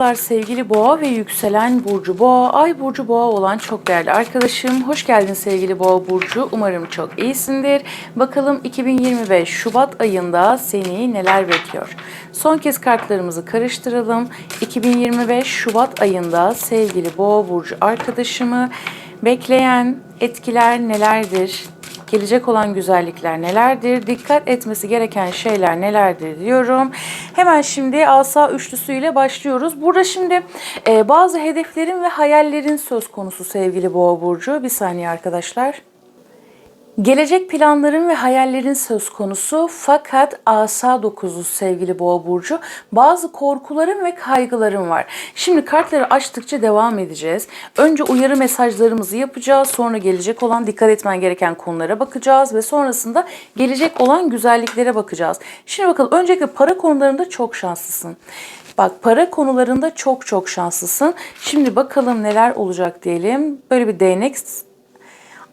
Merhabalar sevgili boğa ve yükselen burcu boğa, ay burcu boğa olan çok değerli arkadaşım. Hoş geldin sevgili boğa burcu. Umarım çok iyisindir. Bakalım 2025 Şubat ayında seni neler bekliyor? Son kez kartlarımızı karıştıralım. 2025 Şubat ayında sevgili boğa burcu arkadaşımı bekleyen etkiler nelerdir? Gelecek olan güzellikler nelerdir? Dikkat etmesi gereken şeyler nelerdir diyorum. Hemen şimdi asa üçlüsüyle başlıyoruz. Burada şimdi e, bazı hedeflerin ve hayallerin söz konusu sevgili Boğa burcu. Bir saniye arkadaşlar. Gelecek planların ve hayallerin söz konusu fakat asa dokuzu sevgili boğa burcu bazı korkuların ve kaygıların var. Şimdi kartları açtıkça devam edeceğiz. Önce uyarı mesajlarımızı yapacağız. Sonra gelecek olan dikkat etmen gereken konulara bakacağız ve sonrasında gelecek olan güzelliklere bakacağız. Şimdi bakalım öncelikle para konularında çok şanslısın. Bak para konularında çok çok şanslısın. Şimdi bakalım neler olacak diyelim. Böyle bir değnek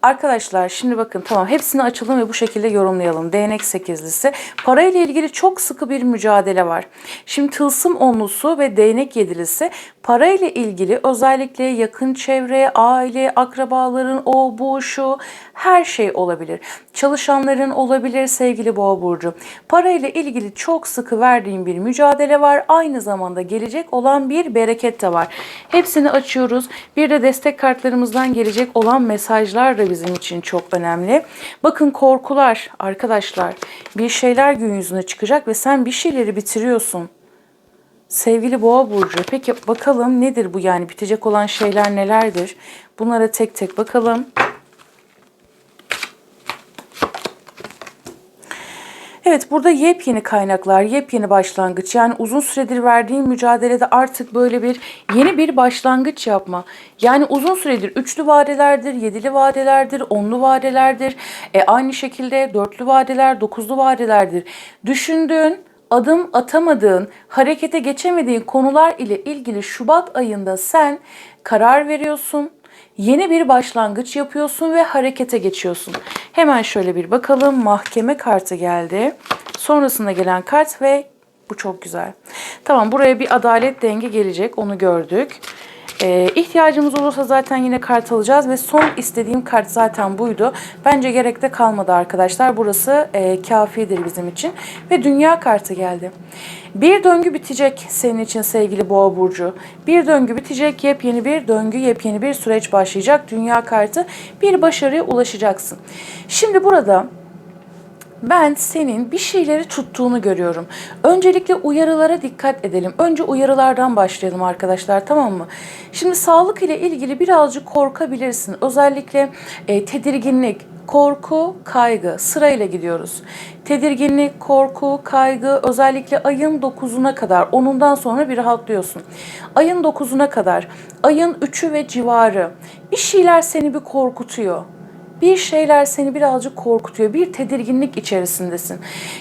Arkadaşlar şimdi bakın tamam hepsini açalım ve bu şekilde yorumlayalım. Değnek sekizlisi. Parayla ilgili çok sıkı bir mücadele var. Şimdi tılsım onlusu ve değnek yedilisi parayla ilgili özellikle yakın çevre, aile, akrabaların o bu şu her şey olabilir. Çalışanların olabilir sevgili boğa burcu. Parayla ilgili çok sıkı verdiğim bir mücadele var. Aynı zamanda gelecek olan bir bereket de var. Hepsini açıyoruz. Bir de destek kartlarımızdan gelecek olan mesajlar da bizim için çok önemli. Bakın korkular arkadaşlar bir şeyler gün yüzüne çıkacak ve sen bir şeyleri bitiriyorsun. Sevgili Boğa burcu, peki bakalım nedir bu yani bitecek olan şeyler nelerdir? Bunlara tek tek bakalım. Evet burada yepyeni kaynaklar, yepyeni başlangıç. Yani uzun süredir verdiğim mücadelede artık böyle bir yeni bir başlangıç yapma. Yani uzun süredir üçlü vadelerdir, yedili vadelerdir, onlu vadelerdir. E, aynı şekilde dörtlü vadeler, dokuzlu vadelerdir. Düşündüğün, adım atamadığın, harekete geçemediğin konular ile ilgili Şubat ayında sen karar veriyorsun yeni bir başlangıç yapıyorsun ve harekete geçiyorsun. Hemen şöyle bir bakalım. Mahkeme kartı geldi. Sonrasında gelen kart ve bu çok güzel. Tamam buraya bir adalet denge gelecek. Onu gördük. Ee, ihtiyacımız olursa zaten yine kart alacağız ve son istediğim kart zaten buydu. Bence gerek de kalmadı arkadaşlar. Burası e, kafidir bizim için. Ve dünya kartı geldi. Bir döngü bitecek senin için sevgili boğa burcu. Bir döngü bitecek, yepyeni bir döngü, yepyeni bir süreç başlayacak. Dünya kartı bir başarıya ulaşacaksın. Şimdi burada ben senin bir şeyleri tuttuğunu görüyorum. Öncelikle uyarılara dikkat edelim. Önce uyarılardan başlayalım arkadaşlar tamam mı? Şimdi sağlık ile ilgili birazcık korkabilirsin. Özellikle e, tedirginlik, korku, kaygı sırayla gidiyoruz. Tedirginlik, korku, kaygı özellikle ayın 9'una kadar, 10'undan sonra bir rahatlıyorsun. Ayın 9'una kadar, ayın 3'ü ve civarı bir şeyler seni bir korkutuyor bir şeyler seni birazcık korkutuyor. Bir tedirginlik içerisindesin.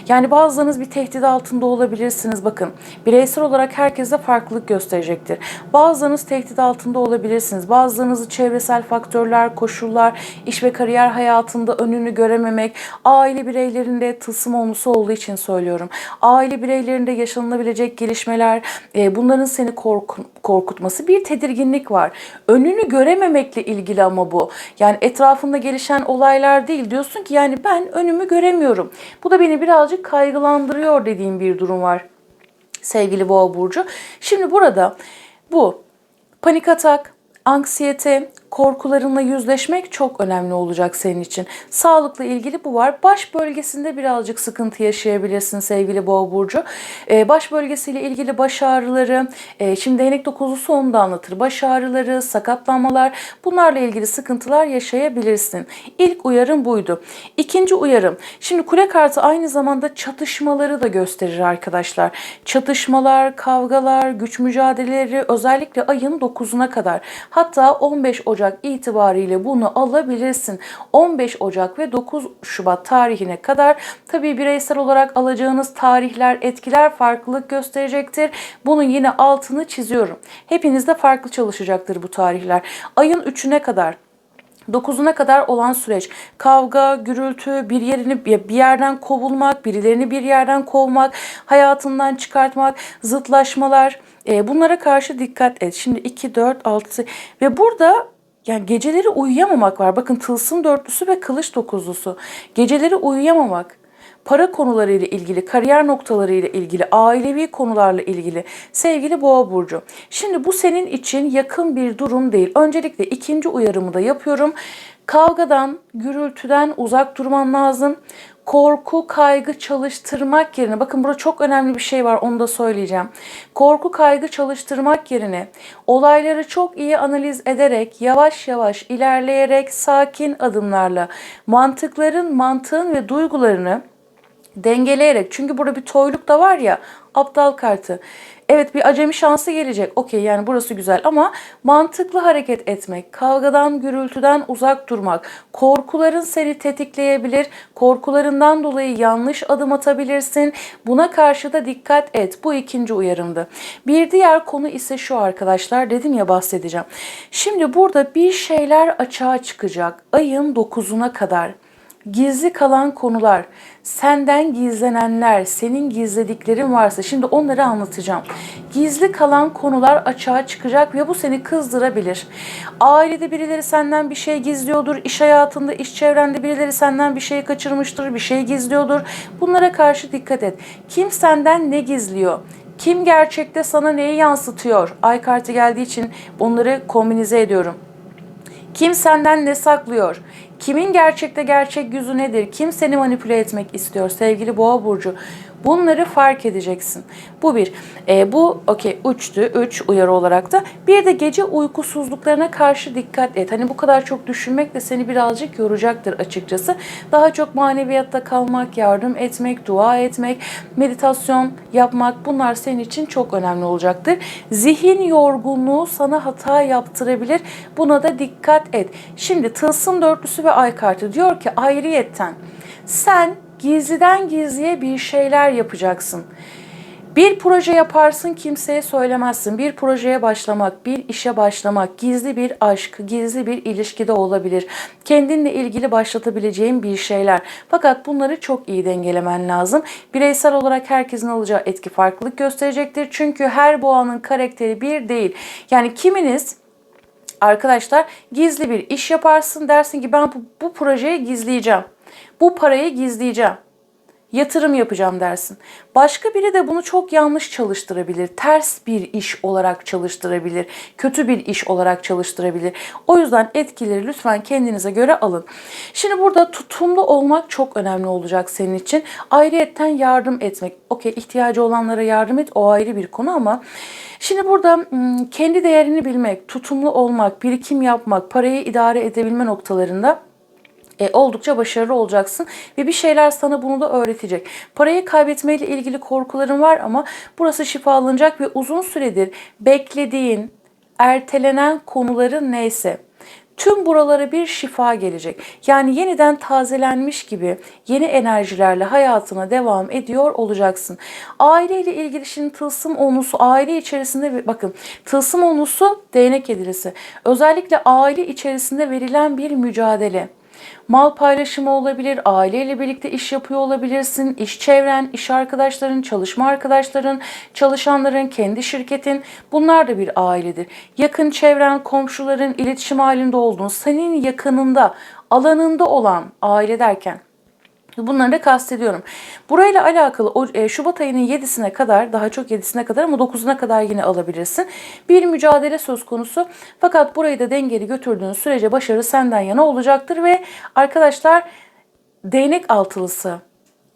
Yani bazılarınız bir tehdit altında olabilirsiniz. Bakın bireysel olarak herkese farklılık gösterecektir. Bazılarınız tehdit altında olabilirsiniz. Bazılarınızı çevresel faktörler, koşullar, iş ve kariyer hayatında önünü görememek, aile bireylerinde tılsım olması olduğu için söylüyorum. Aile bireylerinde yaşanılabilecek gelişmeler, e, bunların seni kork korkutması bir tedirginlik var. Önünü görememekle ilgili ama bu. Yani etrafında geliş gelişen olaylar değil. Diyorsun ki yani ben önümü göremiyorum. Bu da beni birazcık kaygılandırıyor dediğim bir durum var sevgili boğa burcu. Şimdi burada bu panik atak, anksiyete, korkularınla yüzleşmek çok önemli olacak senin için. Sağlıkla ilgili bu var. Baş bölgesinde birazcık sıkıntı yaşayabilirsin sevgili boğa burcu. Ee, baş bölgesiyle ilgili baş ağrıları, e, şimdi değnek dokuzlusu onu da anlatır. Baş ağrıları, sakatlanmalar bunlarla ilgili sıkıntılar yaşayabilirsin. İlk uyarım buydu. İkinci uyarım. Şimdi kule kartı aynı zamanda çatışmaları da gösterir arkadaşlar. Çatışmalar, kavgalar, güç mücadeleleri özellikle ayın 9'una kadar. Hatta 15 Ocak Ocak itibariyle bunu alabilirsin. 15 Ocak ve 9 Şubat tarihine kadar tabi bireysel olarak alacağınız tarihler, etkiler farklılık gösterecektir. Bunun yine altını çiziyorum. Hepinizde farklı çalışacaktır bu tarihler. Ayın 3'üne kadar 9'una kadar olan süreç kavga, gürültü, bir yerini bir yerden kovulmak, birilerini bir yerden kovmak, hayatından çıkartmak, zıtlaşmalar, E, bunlara karşı dikkat et. Şimdi 2, 4, 6 ve burada yani geceleri uyuyamamak var. Bakın tılsım dörtlüsü ve kılıç dokuzlusu. Geceleri uyuyamamak para konularıyla ilgili, kariyer noktalarıyla ilgili, ailevi konularla ilgili sevgili Boğa burcu. Şimdi bu senin için yakın bir durum değil. Öncelikle ikinci uyarımı da yapıyorum. Kavgadan, gürültüden uzak durman lazım. Korku, kaygı çalıştırmak yerine, bakın burada çok önemli bir şey var onu da söyleyeceğim. Korku, kaygı çalıştırmak yerine olayları çok iyi analiz ederek, yavaş yavaş ilerleyerek, sakin adımlarla mantıkların, mantığın ve duygularını dengeleyerek çünkü burada bir toyluk da var ya aptal kartı. Evet bir acemi şansı gelecek. Okey yani burası güzel ama mantıklı hareket etmek, kavgadan, gürültüden uzak durmak, korkuların seni tetikleyebilir. Korkularından dolayı yanlış adım atabilirsin. Buna karşı da dikkat et. Bu ikinci uyarımdı. Bir diğer konu ise şu arkadaşlar. Dedim ya bahsedeceğim. Şimdi burada bir şeyler açığa çıkacak. Ayın 9'una kadar gizli kalan konular, senden gizlenenler, senin gizlediklerin varsa şimdi onları anlatacağım. Gizli kalan konular açığa çıkacak ve bu seni kızdırabilir. Ailede birileri senden bir şey gizliyordur, iş hayatında, iş çevrende birileri senden bir şey kaçırmıştır, bir şey gizliyordur. Bunlara karşı dikkat et. Kim senden ne gizliyor? Kim gerçekte sana neyi yansıtıyor? Ay kartı geldiği için onları kombinize ediyorum. Kim senden ne saklıyor? Kimin gerçekte gerçek yüzü nedir? Kim seni manipüle etmek istiyor sevgili boğa burcu? Bunları fark edeceksin. Bu bir. E, bu okey uçtu. Üç uyarı olarak da. Bir de gece uykusuzluklarına karşı dikkat et. Hani bu kadar çok düşünmek de seni birazcık yoracaktır açıkçası. Daha çok maneviyatta kalmak, yardım etmek, dua etmek, meditasyon yapmak bunlar senin için çok önemli olacaktır. Zihin yorgunluğu sana hata yaptırabilir. Buna da dikkat et. Şimdi tılsım dörtlüsü ve ay kartı diyor ki ayrıyetten sen gizliden gizliye bir şeyler yapacaksın. Bir proje yaparsın kimseye söylemezsin. Bir projeye başlamak, bir işe başlamak, gizli bir aşk, gizli bir ilişkide olabilir. Kendinle ilgili başlatabileceğin bir şeyler. Fakat bunları çok iyi dengelemen lazım. Bireysel olarak herkesin alacağı etki farklılık gösterecektir. Çünkü her boğanın karakteri bir değil. Yani kiminiz arkadaşlar gizli bir iş yaparsın dersin ki ben bu, bu projeyi gizleyeceğim. Bu parayı gizleyeceğim. Yatırım yapacağım dersin. Başka biri de bunu çok yanlış çalıştırabilir. Ters bir iş olarak çalıştırabilir. Kötü bir iş olarak çalıştırabilir. O yüzden etkileri lütfen kendinize göre alın. Şimdi burada tutumlu olmak çok önemli olacak senin için. Ayrıyetten yardım etmek. Okey ihtiyacı olanlara yardım et. O ayrı bir konu ama Şimdi burada kendi değerini bilmek, tutumlu olmak, birikim yapmak, parayı idare edebilme noktalarında e, oldukça başarılı olacaksın ve bir şeyler sana bunu da öğretecek. Parayı kaybetmeyle ilgili korkuların var ama burası şifalanacak ve uzun süredir beklediğin, ertelenen konuların neyse tüm buralara bir şifa gelecek. Yani yeniden tazelenmiş gibi yeni enerjilerle hayatına devam ediyor olacaksın. Aileyle ilgili şimdi tılsım onusu aile içerisinde bakın tılsım onusu değnek edilisi. Özellikle aile içerisinde verilen bir mücadele. Mal paylaşımı olabilir, aileyle birlikte iş yapıyor olabilirsin, iş çevren, iş arkadaşların, çalışma arkadaşların, çalışanların, kendi şirketin bunlar da bir ailedir. Yakın çevren, komşuların iletişim halinde olduğun, senin yakınında, alanında olan aile derken Bunları da kastediyorum. Burayla alakalı o, e, Şubat ayının 7'sine kadar daha çok 7'sine kadar ama 9'una kadar yine alabilirsin. Bir mücadele söz konusu. Fakat burayı da dengeli götürdüğün sürece başarı senden yana olacaktır ve arkadaşlar değnek altılısı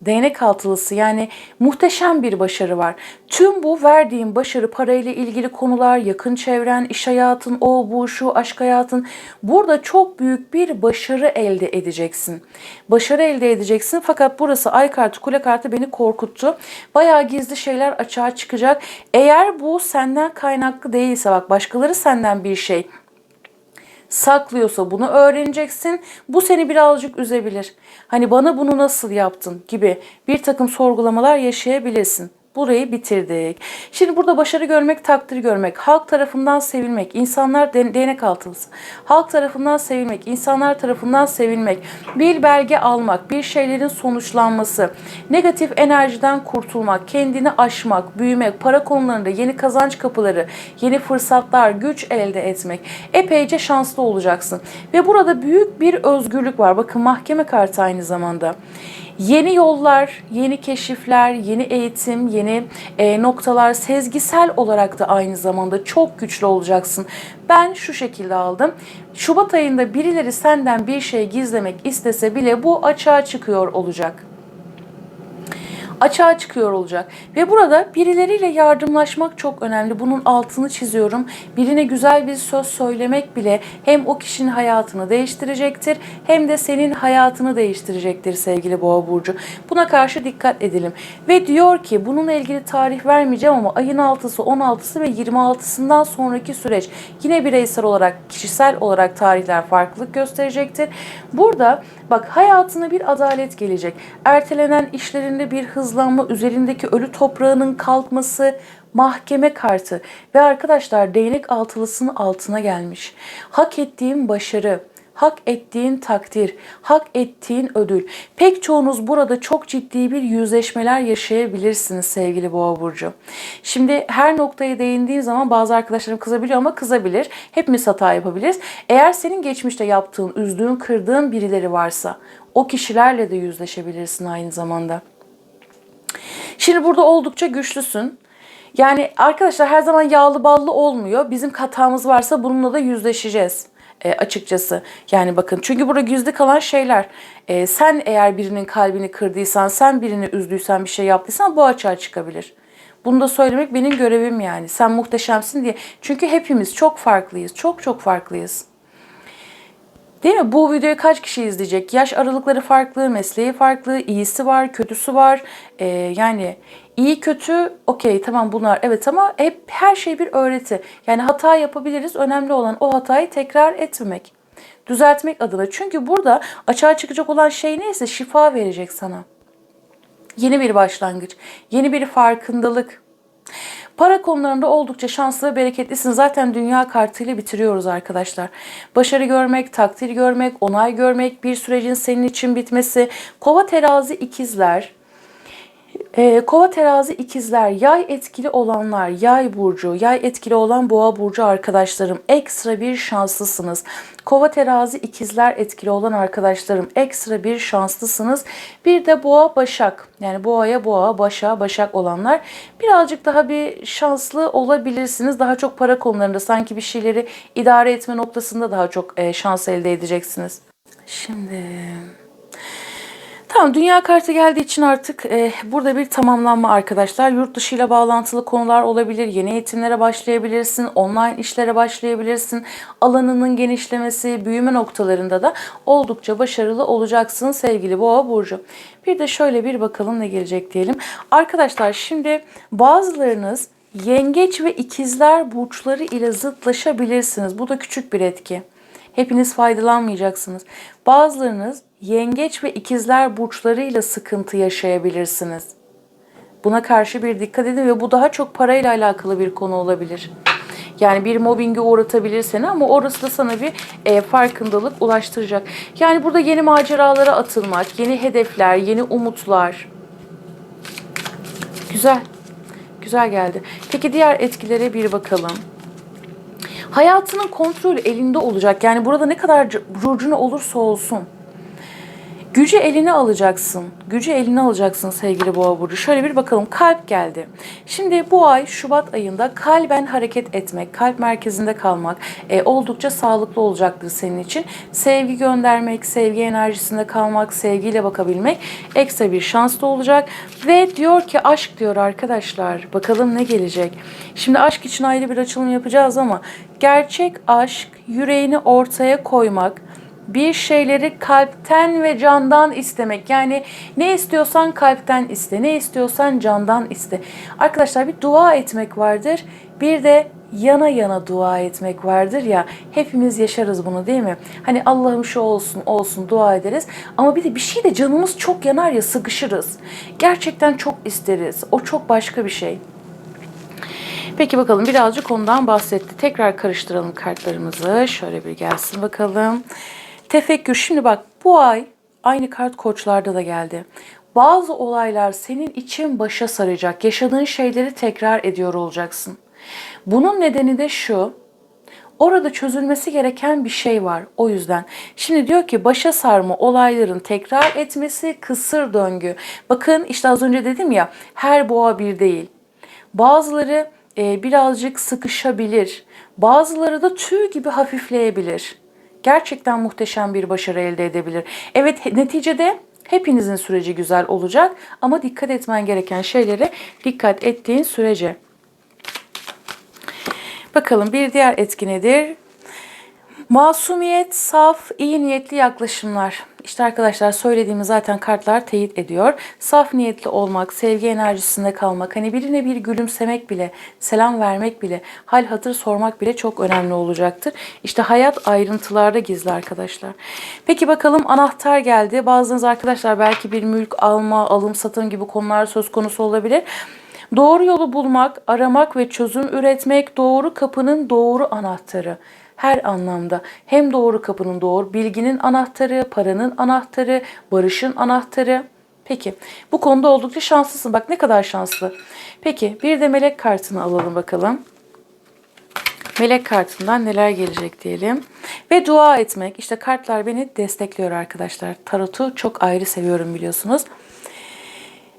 değnek altılısı yani muhteşem bir başarı var. Tüm bu verdiğim başarı parayla ilgili konular, yakın çevren, iş hayatın, o bu şu aşk hayatın burada çok büyük bir başarı elde edeceksin. Başarı elde edeceksin fakat burası ay kartı, kule kartı beni korkuttu. Bayağı gizli şeyler açığa çıkacak. Eğer bu senden kaynaklı değilse bak başkaları senden bir şey saklıyorsa bunu öğreneceksin. Bu seni birazcık üzebilir. Hani bana bunu nasıl yaptın gibi bir takım sorgulamalar yaşayabilirsin. Burayı bitirdik. Şimdi burada başarı görmek, takdir görmek, halk tarafından sevilmek, insanlar de- değnek altılısı. Halk tarafından sevilmek, insanlar tarafından sevilmek, bir belge almak, bir şeylerin sonuçlanması, negatif enerjiden kurtulmak, kendini aşmak, büyümek, para konularında yeni kazanç kapıları, yeni fırsatlar, güç elde etmek. Epeyce şanslı olacaksın. Ve burada büyük bir özgürlük var. Bakın mahkeme kartı aynı zamanda. Yeni yollar, yeni keşifler, yeni eğitim, yeni e, noktalar sezgisel olarak da aynı zamanda çok güçlü olacaksın. Ben şu şekilde aldım. Şubat ayında birileri senden bir şey gizlemek istese bile bu açığa çıkıyor olacak açığa çıkıyor olacak. Ve burada birileriyle yardımlaşmak çok önemli. Bunun altını çiziyorum. Birine güzel bir söz söylemek bile hem o kişinin hayatını değiştirecektir hem de senin hayatını değiştirecektir sevgili Boğa burcu. Buna karşı dikkat edelim. Ve diyor ki bununla ilgili tarih vermeyeceğim ama ayın 6'sı, 16'sı ve 26'sından sonraki süreç yine bireysel olarak, kişisel olarak tarihler farklılık gösterecektir. Burada bak hayatına bir adalet gelecek. Ertelenen işlerinde bir hızlanma, üzerindeki ölü toprağının kalkması, mahkeme kartı ve arkadaşlar değnek altılısının altına gelmiş. Hak ettiğim başarı, hak ettiğin takdir, hak ettiğin ödül. Pek çoğunuz burada çok ciddi bir yüzleşmeler yaşayabilirsiniz sevgili Boğa burcu. Şimdi her noktaya değindiğim zaman bazı arkadaşlarım kızabiliyor ama kızabilir. Hepimiz hata yapabiliriz. Eğer senin geçmişte yaptığın, üzdüğün, kırdığın birileri varsa o kişilerle de yüzleşebilirsin aynı zamanda. Şimdi burada oldukça güçlüsün. Yani arkadaşlar her zaman yağlı ballı olmuyor. Bizim hatamız varsa bununla da yüzleşeceğiz e, açıkçası. Yani bakın çünkü burada gizli kalan şeyler. E, sen eğer birinin kalbini kırdıysan, sen birini üzdüysen, bir şey yaptıysan bu açığa çıkabilir. Bunu da söylemek benim görevim yani. Sen muhteşemsin diye. Çünkü hepimiz çok farklıyız. Çok çok farklıyız. Değil mi? Bu videoyu kaç kişi izleyecek? Yaş aralıkları farklı, mesleği farklı, iyisi var, kötüsü var. Ee, yani iyi kötü okey tamam bunlar evet ama hep her şey bir öğreti. Yani hata yapabiliriz. Önemli olan o hatayı tekrar etmemek. Düzeltmek adına. Çünkü burada açığa çıkacak olan şey neyse şifa verecek sana. Yeni bir başlangıç, yeni bir farkındalık. Para konularında oldukça şanslı ve bereketlisin. Zaten dünya kartıyla bitiriyoruz arkadaşlar. Başarı görmek, takdir görmek, onay görmek, bir sürecin senin için bitmesi. Kova terazi ikizler, ee, kova terazi ikizler, yay etkili olanlar, yay burcu, yay etkili olan boğa burcu arkadaşlarım ekstra bir şanslısınız. Kova terazi ikizler etkili olan arkadaşlarım ekstra bir şanslısınız. Bir de boğa başak yani boğaya boğa, başa başak olanlar birazcık daha bir şanslı olabilirsiniz. Daha çok para konularında sanki bir şeyleri idare etme noktasında daha çok e, şans elde edeceksiniz. Şimdi Tamam dünya kartı geldiği için artık e, burada bir tamamlanma arkadaşlar. Yurt dışı bağlantılı konular olabilir. Yeni eğitimlere başlayabilirsin. Online işlere başlayabilirsin. Alanının genişlemesi, büyüme noktalarında da oldukça başarılı olacaksın sevgili Boğa Burcu. Bir de şöyle bir bakalım ne gelecek diyelim. Arkadaşlar şimdi bazılarınız yengeç ve ikizler burçları ile zıtlaşabilirsiniz. Bu da küçük bir etki. Hepiniz faydalanmayacaksınız. Bazılarınız yengeç ve ikizler burçlarıyla sıkıntı yaşayabilirsiniz. Buna karşı bir dikkat edin ve bu daha çok parayla alakalı bir konu olabilir. Yani bir mobbinge uğratabilir seni ama orası da sana bir e, farkındalık ulaştıracak. Yani burada yeni maceralara atılmak, yeni hedefler, yeni umutlar. Güzel. Güzel geldi. Peki diğer etkilere bir bakalım. Hayatının kontrolü elinde olacak. Yani burada ne kadar burcuna olursa olsun. Gücü eline alacaksın. Gücü eline alacaksın sevgili boğa burcu. Şöyle bir bakalım. Kalp geldi. Şimdi bu ay Şubat ayında kalben hareket etmek, kalp merkezinde kalmak e, oldukça sağlıklı olacaktır senin için. Sevgi göndermek, sevgi enerjisinde kalmak, sevgiyle bakabilmek ekstra bir şans da olacak. Ve diyor ki aşk diyor arkadaşlar. Bakalım ne gelecek. Şimdi aşk için ayrı bir açılım yapacağız ama gerçek aşk yüreğini ortaya koymak, bir şeyleri kalpten ve candan istemek. Yani ne istiyorsan kalpten iste, ne istiyorsan candan iste. Arkadaşlar bir dua etmek vardır. Bir de yana yana dua etmek vardır ya hepimiz yaşarız bunu değil mi? Hani Allah'ım şu olsun olsun dua ederiz ama bir de bir şey de canımız çok yanar ya sıkışırız. Gerçekten çok isteriz. O çok başka bir şey. Peki bakalım birazcık ondan bahsetti. Tekrar karıştıralım kartlarımızı. Şöyle bir gelsin bakalım. Tefekkür. Şimdi bak bu ay aynı kart koçlarda da geldi. Bazı olaylar senin için başa saracak. Yaşadığın şeyleri tekrar ediyor olacaksın. Bunun nedeni de şu. Orada çözülmesi gereken bir şey var. O yüzden. Şimdi diyor ki başa sarma olayların tekrar etmesi kısır döngü. Bakın işte az önce dedim ya her boğa bir değil. Bazıları e, birazcık sıkışabilir. Bazıları da tüy gibi hafifleyebilir. Gerçekten muhteşem bir başarı elde edebilir. Evet neticede hepinizin süreci güzel olacak ama dikkat etmen gereken şeylere dikkat ettiğin sürece. Bakalım bir diğer etki nedir? Masumiyet, saf, iyi niyetli yaklaşımlar. İşte arkadaşlar söylediğimi zaten kartlar teyit ediyor. Saf niyetli olmak, sevgi enerjisinde kalmak, hani birine bir gülümsemek bile, selam vermek bile, hal hatır sormak bile çok önemli olacaktır. İşte hayat ayrıntılarda gizli arkadaşlar. Peki bakalım anahtar geldi. Bazınız arkadaşlar belki bir mülk alma, alım satım gibi konular söz konusu olabilir. Doğru yolu bulmak, aramak ve çözüm üretmek doğru kapının doğru anahtarı. Her anlamda hem doğru kapının doğru bilginin anahtarı, paranın anahtarı, barışın anahtarı. Peki bu konuda oldukça şanslısın. Bak ne kadar şanslı. Peki bir de melek kartını alalım bakalım. Melek kartından neler gelecek diyelim. Ve dua etmek. İşte kartlar beni destekliyor arkadaşlar. Tarotu çok ayrı seviyorum biliyorsunuz.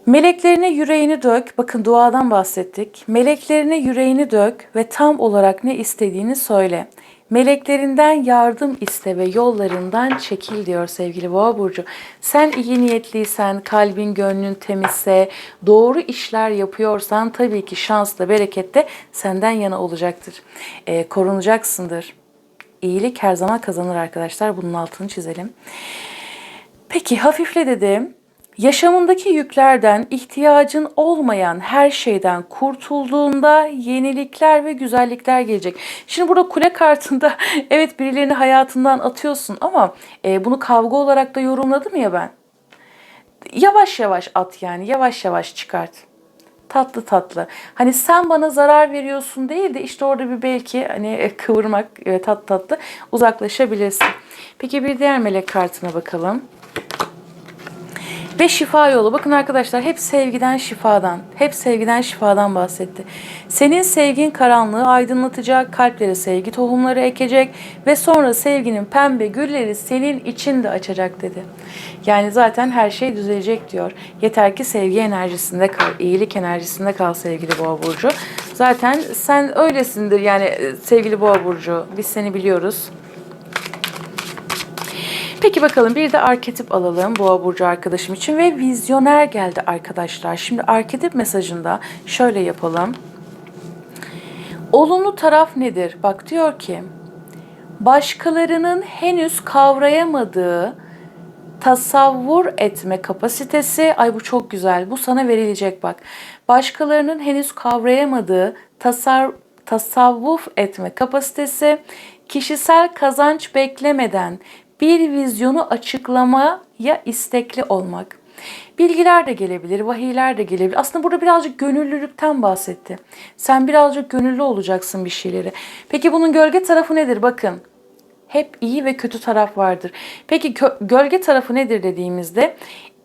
Meleklerine yüreğini dök. Bakın duadan bahsettik. Meleklerine yüreğini dök ve tam olarak ne istediğini söyle. Meleklerinden yardım iste ve yollarından çekil diyor sevgili Boğa burcu. Sen iyi niyetliysen, kalbin gönlün temizse, doğru işler yapıyorsan tabii ki şansla, bereket de senden yana olacaktır. Ee, korunacaksındır. İyilik her zaman kazanır arkadaşlar. Bunun altını çizelim. Peki hafifle dedim. Yaşamındaki yüklerden, ihtiyacın olmayan her şeyden kurtulduğunda yenilikler ve güzellikler gelecek. Şimdi burada kule kartında evet birilerini hayatından atıyorsun ama e, bunu kavga olarak da yorumladım ya ben. Yavaş yavaş at yani yavaş yavaş çıkart. Tatlı tatlı. Hani sen bana zarar veriyorsun değil de işte orada bir belki hani kıvırmak e, tat tatlı uzaklaşabilirsin. Peki bir diğer melek kartına bakalım. Ve şifa yolu. Bakın arkadaşlar hep sevgiden şifadan, hep sevgiden şifadan bahsetti. Senin sevgin karanlığı aydınlatacak, kalplere sevgi tohumları ekecek ve sonra sevginin pembe gülleri senin için de açacak dedi. Yani zaten her şey düzelecek diyor. Yeter ki sevgi enerjisinde kal, iyilik enerjisinde kal sevgili Boğa Burcu. Zaten sen öylesindir yani e, sevgili Boğa Burcu. Biz seni biliyoruz. Peki bakalım bir de arketip alalım Boğa Burcu arkadaşım için ve vizyoner geldi arkadaşlar. Şimdi arketip mesajında şöyle yapalım. Olumlu taraf nedir? Bak diyor ki başkalarının henüz kavrayamadığı tasavvur etme kapasitesi ay bu çok güzel bu sana verilecek bak. Başkalarının henüz kavrayamadığı tasar, tasavvuf etme kapasitesi kişisel kazanç beklemeden bir vizyonu açıklamaya istekli olmak. Bilgiler de gelebilir, vahiyler de gelebilir. Aslında burada birazcık gönüllülükten bahsetti. Sen birazcık gönüllü olacaksın bir şeyleri. Peki bunun gölge tarafı nedir? Bakın. Hep iyi ve kötü taraf vardır. Peki gölge tarafı nedir dediğimizde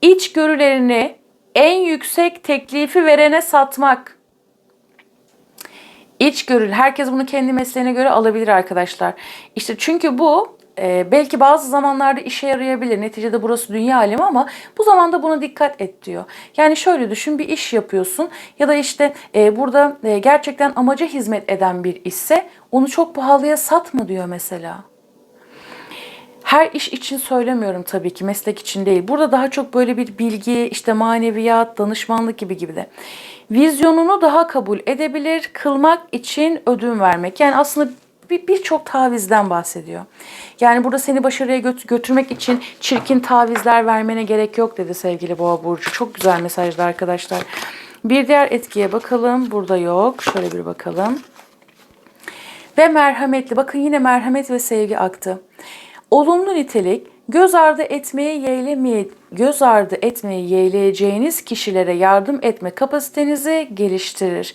içgörülerini en yüksek teklifi verene satmak. İçgörül. Herkes bunu kendi mesleğine göre alabilir arkadaşlar. İşte çünkü bu e, belki bazı zamanlarda işe yarayabilir. Neticede burası dünya alemi ama bu zamanda buna dikkat et diyor. Yani şöyle düşün bir iş yapıyorsun ya da işte e, burada e, gerçekten amaca hizmet eden bir işse onu çok pahalıya satma diyor mesela. Her iş için söylemiyorum tabii ki meslek için değil. Burada daha çok böyle bir bilgi, işte maneviyat, danışmanlık gibi gibi de. Vizyonunu daha kabul edebilir, kılmak için ödün vermek. Yani aslında birçok bir tavizden bahsediyor. Yani burada seni başarıya göt- götürmek için çirkin tavizler vermene gerek yok dedi sevgili Boğa Burcu. Çok güzel mesajlar arkadaşlar. Bir diğer etkiye bakalım. Burada yok. Şöyle bir bakalım. ve merhametli. Bakın yine merhamet ve sevgi aktı. Olumlu nitelik göz ardı etmeye yeğlemeye göz ardı etmeyi yeğleyeceğiniz kişilere yardım etme kapasitenizi geliştirir.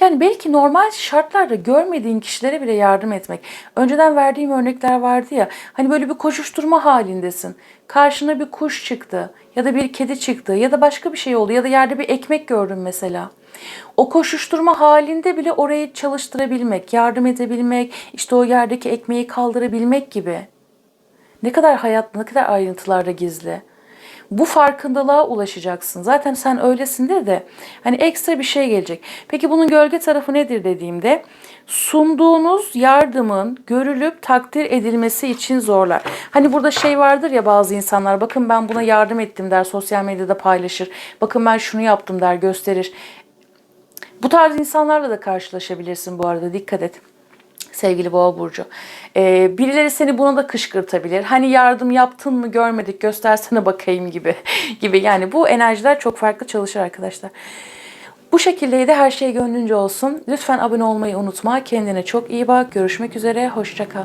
Yani belki normal şartlarda görmediğin kişilere bile yardım etmek. Önceden verdiğim örnekler vardı ya. Hani böyle bir koşuşturma halindesin. Karşına bir kuş çıktı ya da bir kedi çıktı ya da başka bir şey oldu ya da yerde bir ekmek gördün mesela. O koşuşturma halinde bile orayı çalıştırabilmek, yardım edebilmek, işte o yerdeki ekmeği kaldırabilmek gibi. Ne kadar hayat, ne kadar ayrıntılarda gizli. Bu farkındalığa ulaşacaksın. Zaten sen öylesindir de hani ekstra bir şey gelecek. Peki bunun gölge tarafı nedir dediğimde sunduğunuz yardımın görülüp takdir edilmesi için zorlar. Hani burada şey vardır ya bazı insanlar bakın ben buna yardım ettim der sosyal medyada paylaşır. Bakın ben şunu yaptım der gösterir. Bu tarz insanlarla da karşılaşabilirsin bu arada dikkat et sevgili boğa burcu. Ee, birileri seni buna da kışkırtabilir. Hani yardım yaptın mı görmedik göstersene bakayım gibi gibi. Yani bu enerjiler çok farklı çalışır arkadaşlar. Bu şekildeydi her şey gönlünce olsun. Lütfen abone olmayı unutma. Kendine çok iyi bak. Görüşmek üzere. Hoşça kal.